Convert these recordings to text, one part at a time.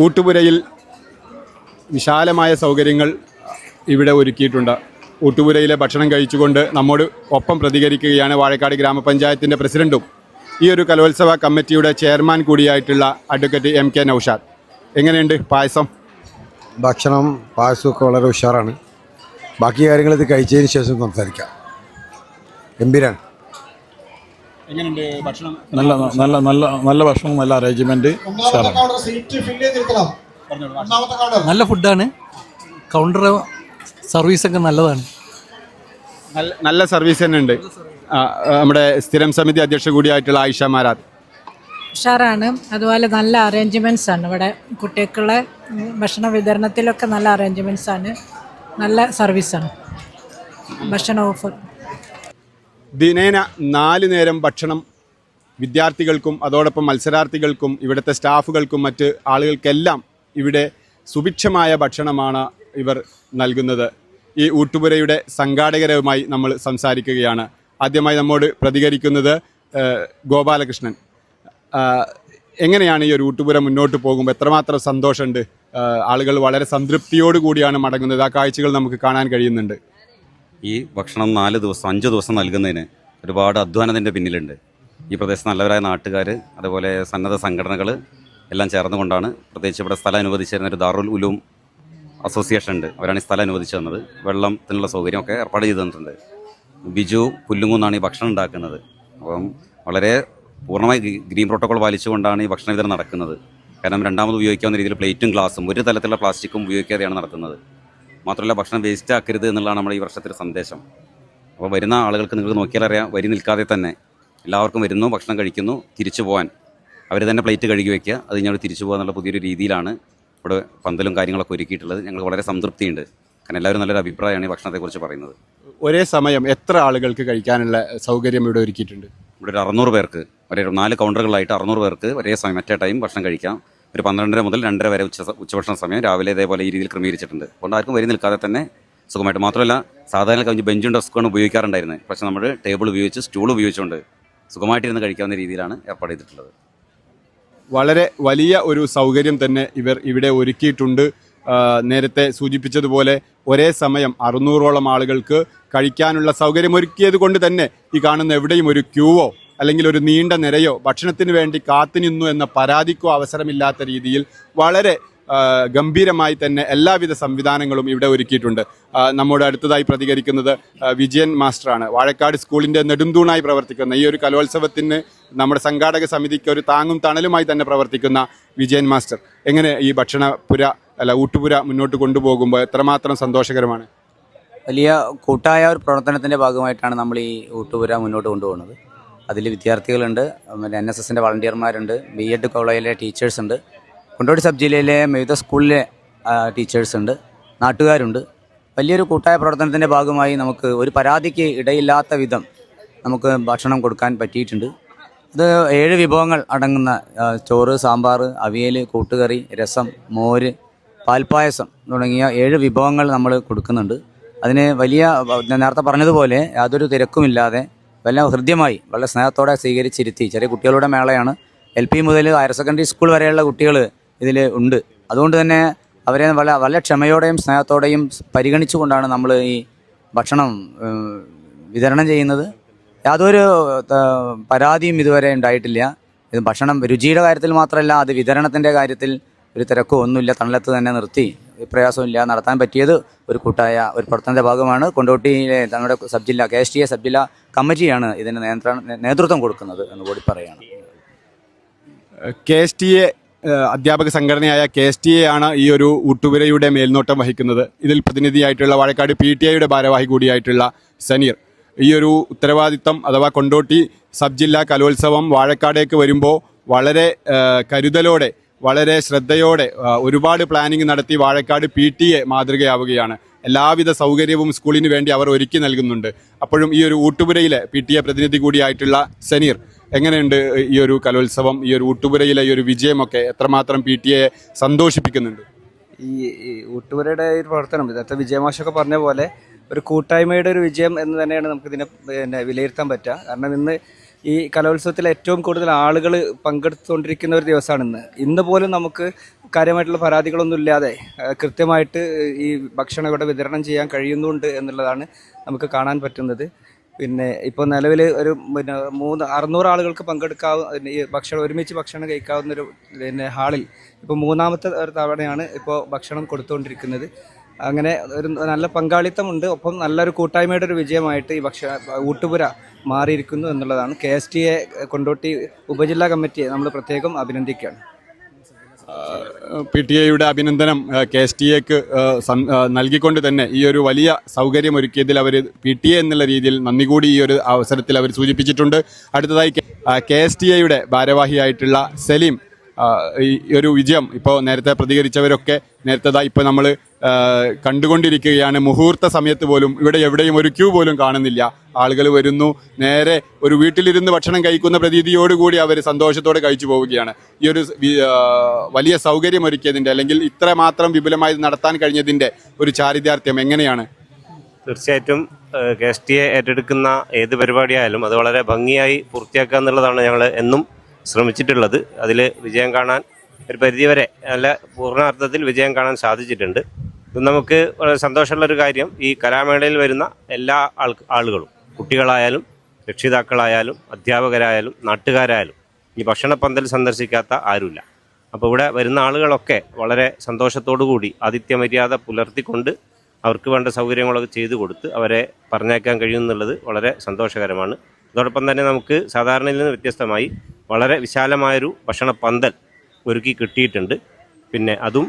ഊട്ടുപുരയിൽ വിശാലമായ സൗകര്യങ്ങൾ ഇവിടെ ഒരുക്കിയിട്ടുണ്ട്. ഊട്ടുപുരയിലെ ഭക്ഷണം കഴിച്ചുകൊണ്ട് നമ്മോട് ഒപ്പം പ്രതികരിക്കുകയാണ് വാഴക്കാട് ഗ്രാമപഞ്ചായത്തിന്റെ പ്രസിഡന്റും. ഈ ഒരു കലോത്സവ കമ്മിറ്റിയുടെ ചെയർമാൻ കൂടിയായിട്ടുള്ള അഡ്വക്കേറ്റ് എം കെ നൌഷാദ്. എങ്ങനെയുണ്ട് പായസം? ഭക്ഷണം പായസമൊക്കെ വളരെ ഉഷാറാണ്. ബാക്കി കാര്യങ്ങൾ ഇത് കഴിച്ചതിന് ശേഷം സംസാരിക്കാം. എമ്പീരാൻ എങ്ങനെയുണ്ട് ഭക്ഷണം? നല്ല നല്ല നല്ല നല്ല ഭക്ഷണം. നല്ല അറേഞ്ച്മെന്റ് നല്ല ഫുഡാണ് കൗണ്ടർ സർവീസ് ഒക്കെ നല്ലതാണ്. നല്ല സർവീസ് തന്നെ ഉണ്ട്. നമ്മുടെ സ്ഥിരം സമിതി അധ്യക്ഷ കൂടിയായിട്ടുള്ള ആയിഷ മാരാർ. ഉഷാറാണ്. അതുപോലെ നല്ല അറേഞ്ച്മെന്റ്സ് ആണ്. ഇവിടെ കുട്ടികൾക്കുള്ള ഭക്ഷണ വിതരണത്തിലൊക്കെ നല്ല അറേഞ്ച്മെന്റ്സ് ആണ്. നല്ല സർവീസ് ആണ്. ഭക്ഷണ ഓഫർ ദിനേന നാല് നേരം ഭക്ഷണം വിദ്യാർത്ഥികൾക്കും അതോടൊപ്പം മത്സരാർത്ഥികൾക്കും ഇവിടുത്തെ സ്റ്റാഫുകൾക്കും മറ്റ് ആളുകൾക്കെല്ലാം ഇവിടെ സുഭിക്ഷമായ ഭക്ഷണമാണ് ഇവർ നൽകുന്നത്. ഈ ഊട്ടുപുരയുടെ സംഘാടകരുമായി നമ്മൾ സംസാരിക്കുകയാണ്. ആദ്യമായി നമ്മോട് പ്രതികരിക്കുന്നത് ഗോപാലകൃഷ്ണൻ. എങ്ങനെയാണ് ഈ ഒരു ഊട്ടുപുര മുന്നോട്ട് പോകുമ്പോൾ എത്രമാത്രം സന്തോഷമുണ്ട്? ആളുകൾ വളരെ സംതൃപ്തിയോടുകൂടിയാണ് മടങ്ങുന്നത്. ആ കാഴ്ചകൾ നമുക്ക് കാണാൻ കഴിയുന്നുണ്ട്. ഈ ഭക്ഷണം നാല് ദിവസം അഞ്ച് ദിവസം നൽകുന്നതിന് ഒരുപാട് അധ്വാനത്തിന്റെ പിന്നിലുണ്ട്. ഈ പ്രദേശത്ത് നല്ലവരായ നാട്ടുകാർ അതുപോലെ സന്നദ്ധ സംഘടനകൾ എല്ലാം ചേർന്നുകൊണ്ടാണ് പ്രത്യേകിച്ച് ഇവിടെ സ്ഥലം അനുവദിച്ചിരുന്ന ഒരു ദാറുൽ ഉലൂം അസോസിയേഷൻ ഉണ്ട്. അവരാണ് ഈ സ്ഥലം അനുവദിച്ചു തന്നത്. വെള്ളത്തിനുള്ള സൗകര്യമൊക്കെ ഏർപ്പാട് ചെയ്തു തന്നിട്ടുണ്ട്. ബിജു പുല്ലുങ്ങുന്നാണ് ഈ ഭക്ഷണം ഉണ്ടാക്കുന്നത്. അപ്പം വളരെ പൂർണമായി ഗ്രീൻ പ്രോട്ടോകോൾ പാലിച്ചുകൊണ്ടാണ് ഈ ഭക്ഷണ വിതരണം നടക്കുന്നത്. കാരണം രണ്ടാമത് ഉപയോഗിക്കാവുന്ന രീതിയിൽ പ്ലേറ്റും ഗ്ലാസും ഒരു തരത്തിലുള്ള പ്ലാസ്റ്റിക്കും ഉപയോഗിക്കാതെയാണ് നടത്തുന്നത്. മാത്രമല്ല ഭക്ഷണം വേസ്റ്റ് ആക്കരുത് എന്നുള്ളതാണ് നമ്മുടെ ഈ വർഷത്തിന്റെ സന്ദേശം. അപ്പോൾ വരുന്ന ആളുകൾക്ക് നിങ്ങൾക്ക് നോക്കിയാലറിയാം വരി നിൽക്കാതെ തന്നെ എല്ലാവർക്കും വരുന്നു ഭക്ഷണം കഴിക്കുന്നു തിരിച്ചു പോകാൻ അവർ തന്നെ പ്ലേറ്റ് കഴുകി വയ്ക്കുക അത് ഞങ്ങൾ തിരിച്ചു പോകുക എന്നുള്ള പുതിയൊരു രീതിയിലാണ് ഇവിടെ പന്തലും കാര്യങ്ങളൊക്കെ ഒരുക്കിയിട്ടുള്ളത്. ഞങ്ങൾ വളരെ സംതൃപ്തിയുണ്ട്. കാരണം എല്ലാവരും നല്ലൊരു അഭിപ്രായമാണ് ഈ ഭക്ഷണത്തെക്കുറിച്ച് പറയുന്നത്. ഒരേ സമയം എത്ര ആളുകൾക്ക് കഴിക്കാനുള്ള സൗകര്യം ഇവിടെ ഒരുക്കിയിട്ടുണ്ട്? ഇവിടെ ഒരു അറുന്നൂറ് പേർക്ക് ഒരേ നാല് കൗണ്ടറുകളായിട്ട് അറുന്നൂറ് പേർക്ക് ഒരേ സമയം മറ്റേ ടൈം ഭക്ഷണം കഴിക്കാം. ഒരു പന്ത്രണ്ടര മുതൽ രണ്ടര വരെ ഉച്ച ഉച്ചഭക്ഷണ സമയം രാവിലെ ഇതേപോലെ ഈ രീതിയിൽ ക്രമീകരിച്ചിട്ടുണ്ട്. അതുകൊണ്ട് ആർക്കും വരി നിൽക്കാതെ തന്നെ സുഖമായിട്ട് മാത്രമല്ല സാധാരണ കഴിഞ്ഞ് ബെഞ്ചും ഡെസ്ക്കാണ് ഉപയോഗിക്കാറുണ്ടായിരുന്നത്. പക്ഷേ നമ്മൾ ടേബിൾ ഉപയോഗിച്ച് സ്റ്റൂൾ ഉപയോഗിച്ചുകൊണ്ട് സുഖമായിട്ടിരുന്ന് കഴിക്കാവുന്ന രീതിയിലാണ് ഏർപ്പാട് ചെയ്തിട്ടുള്ളത്. വളരെ വലിയ ഒരു സൗകര്യം തന്നെ ഇവർ ഇവിടെ ഒരുക്കിയിട്ടുണ്ട്. നേരത്തെ സൂചിപ്പിച്ചതുപോലെ ഒരേ സമയം അറുന്നൂറോളം ആളുകൾക്ക് കഴിക്കാനുള്ള സൗകര്യം ഒരുക്കിയത് കൊണ്ട് തന്നെ ഈ കാണുന്ന എവിടെയും ഒരു ക്യൂവോ അല്ലെങ്കിൽ ഒരു നീണ്ട നിരയോ ഭക്ഷണത്തിന് വേണ്ടി കാത്തുനിന്നു എന്ന പരാതിക്കോ അവസരമില്ലാത്ത രീതിയിൽ വളരെ ഗംഭീരമായി തന്നെ എല്ലാവിധ സംവിധാനങ്ങളും ഇവിടെ ഒരുക്കിയിട്ടുണ്ട്. നമ്മുടെ അടുത്തതായി പ്രതികരിക്കുന്നത് വിജയൻ മാസ്റ്ററാണ്. വാഴക്കാട് സ്കൂളിന്റെ നെടുംതൂണായി പ്രവർത്തിക്കുന്ന ഈ ഒരു കലോത്സവത്തിന് നമ്മുടെ സംഘാടക സമിതിക്ക് ഒരു താങ്ങും തണലുമായി തന്നെ പ്രവർത്തിക്കുന്ന വിജയൻ മാസ്റ്റർ. എങ്ങനെ ഈ ഭക്ഷണപുര അല്ല ഊട്ടുപുര മുന്നോട്ട് കൊണ്ടുപോകുമ്പോൾ എത്രമാത്രം സന്തോഷകരമാണ്? വലിയ കൂട്ടായ ഒരു പ്രവർത്തനത്തിന്റെ ഭാഗമായിട്ടാണ് നമ്മൾ ഈ ഊട്ടുപുര മുന്നോട്ട് കൊണ്ടുപോകുന്നത്. അതിൽ വിദ്യാർത്ഥികളുണ്ട്. പിന്നെ എൻ എസ് എസിന്റെ വളണ്ടിയർമാരുണ്ട്. ബി എഡ് കോളേജിലെ ടീച്ചേഴ്സ് ഉണ്ട് കുണ്ടോടി സബ് ജില്ലയിലെ വിവിധ സ്കൂളിലെ ടീച്ചേഴ്സ് ഉണ്ട് നാട്ടുകാരുണ്ട്. വലിയൊരു കൂട്ടായ പ്രവർത്തനത്തിന്റെ ഭാഗമായി നമുക്ക് ഒരു പരാതിക്ക് ഇടയില്ലാത്ത വിധം നമുക്ക് ഭക്ഷണം കൊടുക്കാൻ പറ്റിയിട്ടുണ്ട്. ഇത് ഏഴ് വിഭവങ്ങൾ അടങ്ങുന്ന ചോറ് സാമ്പാർ അവിയൽ കൂട്ടുകറി രസം മോര് പാൽപ്പായസം തുടങ്ങിയ ഏഴ് വിഭവങ്ങൾ നമ്മൾ കൊടുക്കുന്നുണ്ട്. അതിന് വലിയ നേരത്തെ പറഞ്ഞതുപോലെ യാതൊരു തിരക്കുമില്ലാതെ വല്ല ഹൃദ്യമായി. വളരെ സ്നേഹത്തോടെ സ്വീകരിച്ചിരുത്തി. ചെറിയ കുട്ടികളുടെ മേളയാണ്. എൽ പി മുതൽ ഹയർ സെക്കൻഡറി സ്കൂൾ വരെയുള്ള കുട്ടികൾ ഇതിൽ ഉണ്ട്. അതുകൊണ്ട് തന്നെ അവരെ വളരെ വളരെ ക്ഷമയോടെയും സ്നേഹത്തോടെയും പരിഗണിച്ചുകൊണ്ടാണ് നമ്മൾ ഈ ഭക്ഷണം വിതരണം ചെയ്യുന്നത്. യാതൊരു പരാതിയും ഇതുവരെ ഉണ്ടായിട്ടില്ല. ഇത് ഭക്ഷണം രുചിയുടെ കാര്യത്തിൽ മാത്രമല്ല അത് വിതരണത്തിന്റെ കാര്യത്തിൽ ഒരു തിരക്കോ ഒന്നുമില്ല. തണലത്ത് തന്നെ നിർത്തി. പ്രയാസമില്ല. നടത്താൻ പറ്റിയത് ഒരു കൂട്ടായ ഒരു പ്രവർത്തനത്തിന്റെ ഭാഗമാണ്. കൊണ്ടോട്ടിയിലെ തങ്ങളുടെ സബ് ജില്ല K S T A sub ജില്ലാ കമ്മിറ്റിയാണ് ഇതിന് നിയന്ത്രണ നേതൃത്വം കൊടുക്കുന്നത് എന്ന് കൂടി പറയുകയാണ് കെ എസ് ടി എ അധ്യാപക സംഘടനയായ കെ എസ് ടി എ ആണ് ഈ ഒരു ഊട്ടുപുരയുടെ മേൽനോട്ടം വഹിക്കുന്നത്. ഇതിൽ പ്രതിനിധിയായിട്ടുള്ള വാഴക്കാട് പി ടി ഐയുടെ ഭാരവാഹി കൂടിയായിട്ടുള്ള സനീർ. ഈ ഒരു ഉത്തരവാദിത്തം അഥവാ കൊണ്ടോട്ടി സബ് ജില്ലാ കലോത്സവം വാഴക്കാടേക്ക് വരുമ്പോൾ വളരെ കരുതലോടെ വളരെ ശ്രദ്ധയോടെ ഒരുപാട് പ്ലാനിംഗ് നടത്തി വാഴക്കാട് പി ടി എ മാതൃകയാവുകയാണ്. എല്ലാവിധ സൗകര്യവും സ്കൂളിന് വേണ്ടി അവർ ഒരുക്കി നൽകുന്നുണ്ട്. അപ്പോഴും ഈ ഒരു ഊട്ടുപുരയിലെ പി ടി എ പ്രതിനിധി കൂടിയായിട്ടുള്ള സനീർ എങ്ങനെയുണ്ട് ഈ ഒരു കലോത്സവം ഈ ഒരു ഊട്ടുപുരയിലെ ഈ ഒരു വിജയമൊക്കെ എത്രമാത്രം പി ടി എ സന്തോഷിപ്പിക്കുന്നുണ്ട്? ഈ ഊട്ടുപുരയുടെ ഒരു പ്രവർത്തനം ഇതത്തെ വിജയമാശമൊക്കെ പറഞ്ഞ പോലെ ഒരു കൂട്ടായ്മയുടെ ഒരു വിജയം എന്ന് തന്നെയാണ് നമുക്ക് ഇതിനെ പിന്നെ വിലയിരുത്താൻ പറ്റുക. കാരണം ഇന്ന് ഈ കലോത്സവത്തിൽ ഏറ്റവും കൂടുതൽ ആളുകൾ പങ്കെടുത്തുകൊണ്ടിരിക്കുന്ന ഒരു ദിവസമാണ് ഇന്ന്. ഇന്ന് പോലും നമുക്ക് കാര്യമായിട്ടുള്ള പരാതികളൊന്നും ഇല്ലാതെ കൃത്യമായിട്ട് ഈ ഭക്ഷണം ഇവിടെ വിതരണം ചെയ്യാൻ കഴിയുന്നുണ്ട് എന്നുള്ളതാണ് നമുക്ക് കാണാൻ പറ്റുന്നത്. പിന്നെ ഇപ്പോൾ നിലവിൽ ഒരു പിന്നെ മൂന്ന് അറുന്നൂറ് ആളുകൾക്ക് പങ്കെടുക്കാവുന്ന ഈ ഭക്ഷണം ഒരുമിച്ച് ഭക്ഷണം കഴിക്കാവുന്ന ഒരു പിന്നെ ഹാളിൽ ഇപ്പോൾ മൂന്നാമത്തെ തവണയാണ് ഇപ്പോൾ ഭക്ഷണം കൊടുത്തുകൊണ്ടിരിക്കുന്നത്. അങ്ങനെ ഒരു നല്ല പങ്കാളിത്തമുണ്ട്. ഒപ്പം നല്ലൊരു കൂട്ടായ്മയുടെ ഒരു വിജയമായിട്ട് ഈ ഭക്ഷ ഊട്ടുപുര മാറിയിരിക്കുന്നു എന്നുള്ളതാണ്. K S T A Kondotty ഉപജില്ലാ കമ്മിറ്റിയെ നമ്മൾ പ്രത്യേകം അഭിനന്ദിക്കുകയാണ്. പി ടി എയുടെ അഭിനന്ദനം കെ എസ് ടി എക്ക് നൽകിക്കൊണ്ട് തന്നെ ഈ ഒരു വലിയ സൗകര്യം ഒരുക്കിയതിൽ അവർ പി ടി എ എന്നുള്ള രീതിയിൽ നന്ദി കൂടി ഈ ഒരു അവസരത്തിൽ അവർ സൂചിപ്പിച്ചിട്ടുണ്ട്. അടുത്തതായി കെ എസ് ടി എയുടെ ഭാരവാഹിയായിട്ടുള്ള സലീം ഈ ഒരു വിജയം ഇപ്പോൾ നേരത്തെ പ്രതികരിച്ചവരൊക്കെ നേരത്തെ ഇപ്പോൾ നമ്മൾ കണ്ടുകൊണ്ടിരിക്കുകയാണ്. മുഹൂർത്ത സമയത്ത് പോലും ഇവിടെ എവിടെയും ഒരു ക്യൂ പോലും കാണുന്നില്ല. ആളുകൾ വരുന്നു. നേരെ ഒരു വീട്ടിലിരുന്ന് ഭക്ഷണം കഴിക്കുന്ന പ്രതീതിയോടുകൂടി അവർ സന്തോഷത്തോടെ കഴിച്ചു പോവുകയാണ്. ഈ ഒരു വലിയ സൗകര്യം ഒരുക്കിയതിന്റെ അല്ലെങ്കിൽ ഇത്ര മാത്രം വിപുലമായി നടത്താൻ കഴിഞ്ഞതിന്റെ ഒരു ചാരിതാർത്ഥ്യം എങ്ങനെയാണ്? തീർച്ചയായിട്ടും കെ എസ് ടി ഏറ്റെടുക്കുന്ന ഏത് പരിപാടിയായാലും അത് വളരെ ഭംഗിയായി പൂർത്തിയാക്കുക എന്നുള്ളതാണ് ഞങ്ങൾ എന്നും ശ്രമിച്ചിട്ടുള്ളത്. അതിൽ വിജയം കാണാൻ ഒരു പരിധിവരെ നല്ല പൂർണാർത്ഥത്തിൽ വിജയം കാണാൻ സാധിച്ചിട്ടുണ്ട്. ഇത് നമുക്ക് വളരെ സന്തോഷമുള്ളൊരു കാര്യം. ഈ കലാമേളയിൽ വരുന്ന എല്ലാ ആളുകളും കുട്ടികളായാലും രക്ഷിതാക്കളായാലും അധ്യാപകരായാലും നാട്ടുകാരായാലും ഈ ഭക്ഷണപ്പന്തൽ സന്ദർശിക്കാത്ത ആരുമില്ല. അപ്പോൾ ഇവിടെ വരുന്ന ആളുകളൊക്കെ വളരെ സന്തോഷത്തോടു കൂടി ആതിഥ്യമര്യാദ പുലർത്തിക്കൊണ്ട് അവർക്ക് വേണ്ട സൗകര്യങ്ങളൊക്കെ ചെയ്തു കൊടുത്ത് അവരെ പറഞ്ഞേക്കാൻ കഴിയുമെന്നുള്ളത് വളരെ സന്തോഷകരമാണ്. അതോടൊപ്പം തന്നെ നമുക്ക് സാധാരണയിൽ നിന്ന് വ്യത്യസ്തമായി വളരെ വിശാലമായൊരു ഭക്ഷണ പന്തൽ ഒരുക്കി കിട്ടിയിട്ടുണ്ട്. പിന്നെ അതും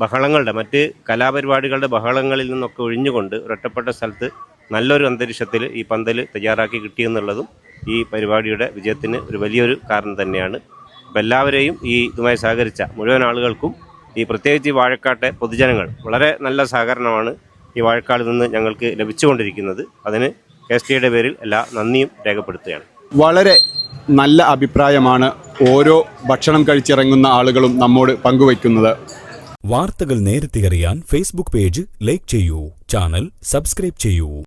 ബഹളങ്ങളുടെ മറ്റ് കലാപരിപാടികളുടെ ബഹളങ്ങളിൽ നിന്നൊക്കെ ഒഴിഞ്ഞുകൊണ്ട് ഒരൊറ്റപ്പെട്ട സ്ഥലത്ത് നല്ലൊരു അന്തരീക്ഷത്തിൽ ഈ പന്തൽ തയ്യാറാക്കി കിട്ടിയെന്നുള്ളതും ഈ പരിപാടിയുടെ വിജയത്തിന് ഒരു വലിയൊരു കാരണം തന്നെയാണ്. അപ്പോൾ എല്ലാവരെയും ഈ ഇതുമായി സഹകരിച്ച മുഴുവൻ ആളുകൾക്കും ഈ പ്രത്യേകിച്ച് ഈ വാഴക്കാട്ടെ പൊതുജനങ്ങൾ വളരെ നല്ല സഹകരണമാണ് ഈ വാഴക്കാട് നിന്ന് ഞങ്ങൾക്ക് ലഭിച്ചുകൊണ്ടിരിക്കുന്നത്. അതിന് എസ് ടിയുടെ പേരിൽ എല്ലാ നന്ദിയും രേഖപ്പെടുത്തുകയാണ്. വളരെ നല്ല അഭിപ്രായമാണ് ഓരോ ഭക്ഷണം കഴിച്ചിറങ്ങുന്ന ആളുകളും നമ്മോട് പങ്കുവയ്ക്കുന്നത്. വാർത്തകൾ നേരത്തെ അറിയാൻ ഫേസ്ബുക്ക് പേജ് ലൈക്ക് ചെയ്യൂ ചാനൽ സബ്സ്ക്രൈബ് ചെയ്യൂ.